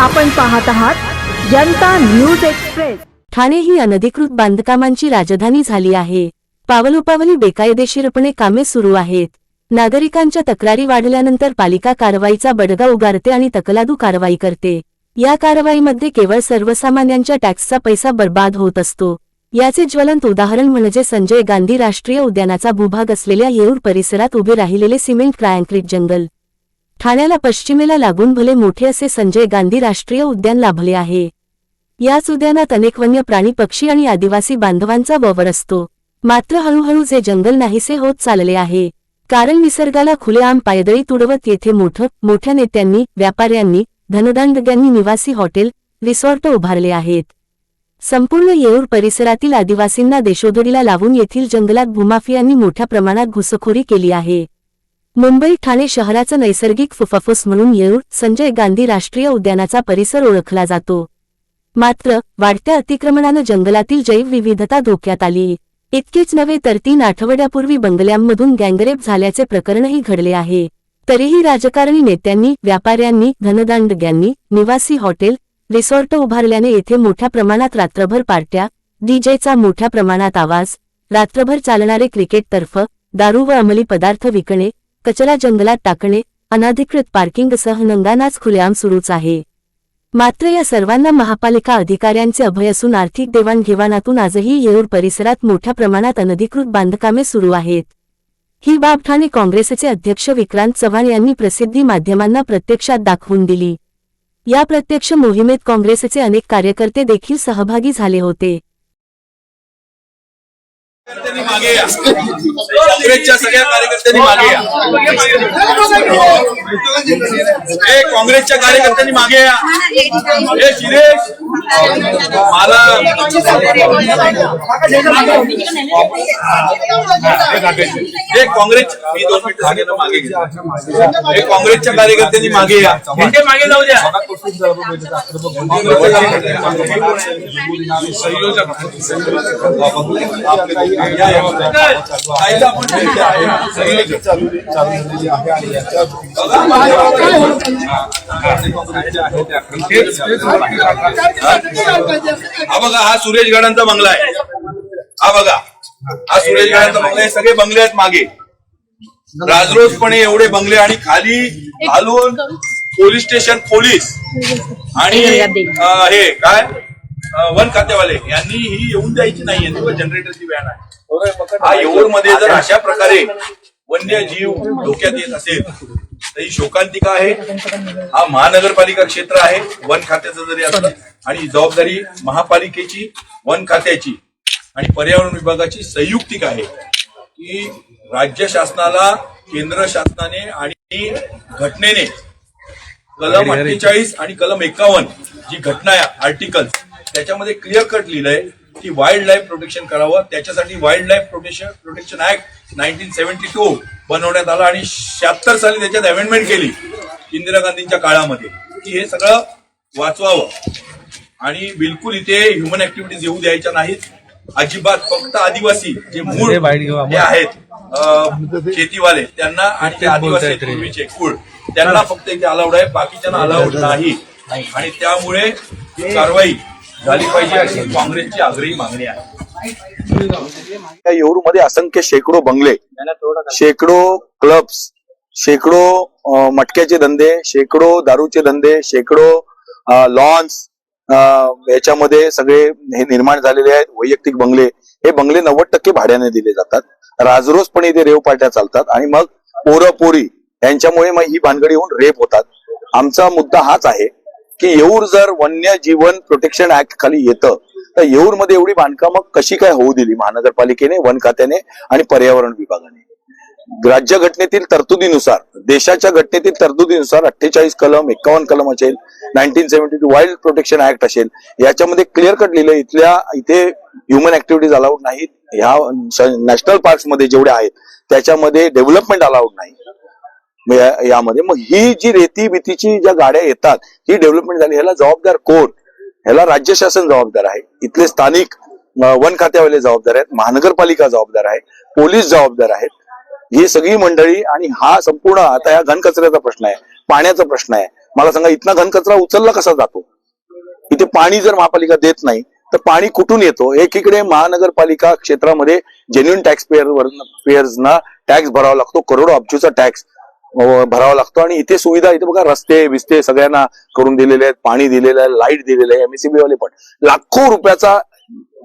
आपण पाहत आहात जनता न्यूज एक्सप्रेस. ठाणे ही अनधिकृत बांधकामांची राजधानी झाली आहे. पावलोपावली बेकायदेशीरपणे कामे सुरू आहेत. नागरिकांच्या तक्रारी वाढल्यानंतर पालिका कारवाईचा बडगा उगारते आणि तकलादू कारवाई करते. या कारवाईमध्ये केवळ सर्वसामान्यांच्या टॅक्सचा पैसा बर्बाद होत असतो. याचे ज्वलंत उदाहरण म्हणजे संजय गांधी राष्ट्रीय उद्यानाचा भूभाग असलेल्या येऊर परिसरात उभे राहिलेले सिमेंट क्रायंक्रिट जंगल. ठाण्याला पश्चिमेला लागून भले मोठे असे संजय गांधी राष्ट्रीय उद्यान लाभले आहे. याच उद्यानात अनेक वन्य प्राणी पक्षी आणि आदिवासी बांधवांचा वावर असतो. मात्र हळूहळू जे जंगल नाहीसे होत चालले आहे. कारण निसर्गाला खुलेआम पायदळी तुडवत येथे मोठं मोठ्या नेत्यांनी व्यापाऱ्यांनी धनदांडग्यांनी निवासी हॉटेल रिसॉर्ट उभारले आहेत. संपूर्ण येऊर परिसरातील आदिवासींना देशोधडीला लावून येथील जंगलात भूमाफियांनी मोठ्या प्रमाणात घुसखोरी केली आहे. मुंबई ठाणे शहराचं नैसर्गिक फुफाफुस म्हणून येऊर संजय गांधी राष्ट्रीय उद्यानाचा परिसर ओळखला जातो. मात्र वाढत्या अतिक्रमणानं जंगलातील जैवविविधता धोक्यात आली. इतकेच नव्हे तर तीन आठवड्यापूर्वी बंगल्यांमधून गँगरेप झाल्याचे प्रकरणही घडले आहे. तरीही राजकारणी नेत्यांनी व्यापाऱ्यांनी धनदांडग्यांनी निवासी हॉटेल रिसॉर्ट उभारल्याने येथे मोठ्या प्रमाणात रात्रभर पार्ट्या डीजेचा मोठ्या प्रमाणात आवाज रात्रभर चालणारे क्रिकेट तर्फ दारू व अंमली पदार्थ विकणे कचरा जंगलात टाकणे अनाधिकृत पार्किंगसह नंगानाच खुलेआम सुरूच आहे. मात्र या सर्वांना महापालिका अधिकाऱ्यांचे अभय असून आर्थिक देवाणघेवाणातून आजही येऊर परिसरात मोठ्या प्रमाणात अनधिकृत बांधकामे सुरू आहेत. ही बाब ठाणे काँग्रेसचे अध्यक्ष विक्रांत चव्हाण यांनी प्रसिद्धी माध्यमांना प्रत्यक्षात दाखवून दिली. या प्रत्यक्ष मोहिमेत काँग्रेसचे अनेक कार्यकर्ते देखील सहभागी झाले होते. मागे या काँग्रेसच्या सगळ्या कार्यकर्त्यांनी मागे या हे काँग्रेसच्या कार्यकर्त्यांनी मागे या हे शिरेश मला। हे काँग्रेस मी दोन मिनिटं सगळ्यांना मागे हे काँग्रेसच्या कार्यकर्त्यांनी मागे या मागे जाऊ द्या आपण हा बघा हा सुरेश गडांचा बंगला आहे. हा बघा हा सुरेश गडांचा बंगला आहे. सगळे बंगले आहेत मागे. राजरोजपणे एवढे बंगले आणि खाली घालून पोलीस स्टेशन पोलीस. आणि हे काय? वन खातेवाले. यांनी ही येऊन द्यायची नाहीये. जनरेटरची व्हॅन आहे हा येऊरमध्ये जर अशा प्रकारे वन्य जीव धोक्यात येत असेल तर ही शोकांतिका आहे. हा महानगरपालिका क्षेत्र आहे वन खात्याचं जरी असलं आणि जबाबदारी महापालिकेची वन खात्याची आणि पर्यावरण विभागाची संयुक्तिक आहे? की राज्य शासनाला केंद्र शासनाने आणि घटनेने कलम अठ्ठेचाळीस आणि कलम एकावन्न जी घटना आहे आर्टिकल त्याच्यामध्ये क्लिअर कट लिहिलंय. की वाईल्ड लाईफ प्रोटेक्शन करावं. त्याच्यासाठी wildlife protection protection act nineteen seventy two बनवण्यात आला आणि शहात्तर साली त्याच्यात अमेंडमेंट केली इंदिरा गांधींच्या काळामध्ये. की हे सगळं वाचवावं. आणि बिलकुल इथे ह्युमन ऍक्टिव्हिटीज येऊ द्यायच्या नाहीत. अजिबात फक्त आदिवासी जे मूळ हे आहेत शेतीवाले त्यांना आणि जे आदिवासी पूर्वीचे कुळ त्यांना फक्त इथे अलाउड आहे बाकीच्यांना अलाउड नाही आणि त्यामुळे ही कारवाई झाली पाहिजे अशी काँग्रेसची आग्रही मागणी आहे. या येऊरमध्ये असंख्य शेकडो बंगले शेकडो क्लब्स शेकडो मटक्याचे धंदे शेकडो दारूचे धंदे शेकडो लॉन्स याच्यामध्ये सगळे हे निर्माण झालेले आहेत वैयक्तिक बंगले. हे बंगले नव्वद टक्के भाड्याने दिले जातात. राजरोजपणे इथे रेव पार्ट्या चालतात आणि मग पोरं पोरी यांच्यामुळे मग ही भानगडी होऊन रेप होतात. आमचा मुद्दा हाच आहे की येऊर जर वन्य जीवन प्रोटेक्शन ऍक्ट खाली येतं तर येऊरमध्ये एवढी बांधकामं कशी काय होऊ दिली? महानगरपालिकेने वन खात्याने आणि पर्यावरण विभागाने. राज्य घटनेतील तरतुदीनुसार देशाच्या घटनेतील तरतुदीनुसार अठ्ठेचाळीस कलम एकावन्न कलम असेल nineteen seventy two wild protection act असेल याच्यामध्ये क्लिअर कट लिहिलं इथल्या इथे ह्युमन ऍक्टिव्हिटीज अलाउड नाहीत. ह्या नॅशनल पार्कमध्ये जेवढे आहेत त्याच्यामध्ये डेव्हलपमेंट अलाउड नाही. यामध्ये. मग ही जी रेती भीतीची ज्या गाड्या येतात ही डेव्हलपमेंट झाली. ह्याला जबाबदार कोण? ह्याला राज्य शासन जबाबदार आहे. इथले स्थानिक वन खात्यावाले जबाबदार आहेत. महानगरपालिका जबाबदार आहे. पोलीस जबाबदार आहेत. ही सगळी मंडळी आणि हा संपूर्ण आता या घनकचऱ्याचा प्रश्न आहे. पाण्याचा प्रश्न आहे. मला सांगा इथला घनकचरा उचलला कसा जातो? इथे पाणी जर महापालिका देत नाही तर पाणी कुठून येतो? एकीकडे महानगरपालिका क्षेत्रामध्ये जेन्युन टॅक्स पेअर पेयर्सना टॅक्स भरावा लागतो. करोडो अब्जूचा टॅक्स भरावा लागतो. आणि इथे सुविधा इथे बघा रस्ते बिस्ते सगळ्यांना करून दिलेले आहेत. पाणी दिलेलं आहे लाइट दिलेलं आहे एमएससीबी वाले पण. लाखो रुपयाचा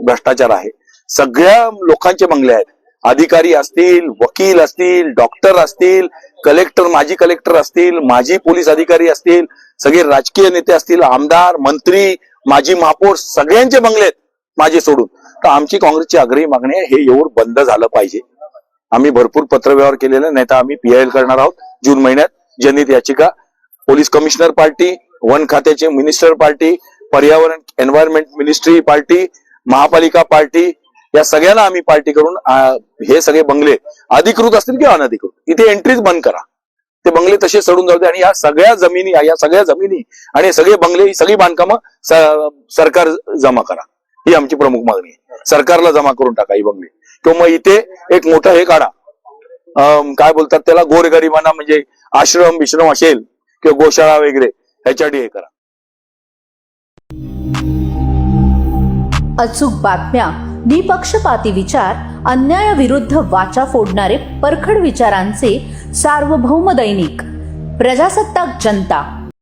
भ्रष्टाचार आहे. सगळ्या लोकांचे बंगले आहेत. अधिकारी असतील वकील असतील डॉक्टर असतील कलेक्टर माजी कलेक्टर असतील माजी पोलीस अधिकारी असतील सगळे राजकीय नेते असतील आमदार मंत्री माजी महापौर सगळ्यांचे बंगले आहेत माझे सोडून. तर आमची काँग्रेसची आग्रही मागणी आहे हे येऊर बंद झालं पाहिजे. आम्ही भरपूर पत्रव्यवहार केलेला नाही तर आम्ही पीआयएल करणार आहोत. जून महिन्यात जनहित याचिका. पोलीस कमिशनर पार्टी वन खात्याचे मिनिस्टर पार्टी पर्यावरण एन्व्हायरमेंट मिनिस्ट्री पार्टी महापालिका पार्टी या सगळ्यांना आम्ही पार्टी करून हे सगळे बंगले अधिकृत असतील किंवा अनधिकृत इथे एंट्रीज बंद करा. ते बंगले तसे सडून जाऊ दे आणि या सगळ्या जमिनी या सगळ्या जमिनी आणि सगळे बंगले ही सगळी बांधकामं सरकार जमा करा. ही आमची प्रमुख मागणी आहे. सरकारला जमा करून टाका ही बंगले. किंवा मग इथे एक मोठं हे काढा. काय बोलतात त्याला? गोरगरिबांना म्हणजे आश्रम विश्रम असेल किंवा गोशाळा वगैरे ह्याच्यासाठी हे करा. अचूक बातम्या निपक्षपाती विचार अन्यायाविरुद्ध वाचा फोडणारे परखड विचारांचे सार्वभौम दैनिक प्रजासत्ताक जनता.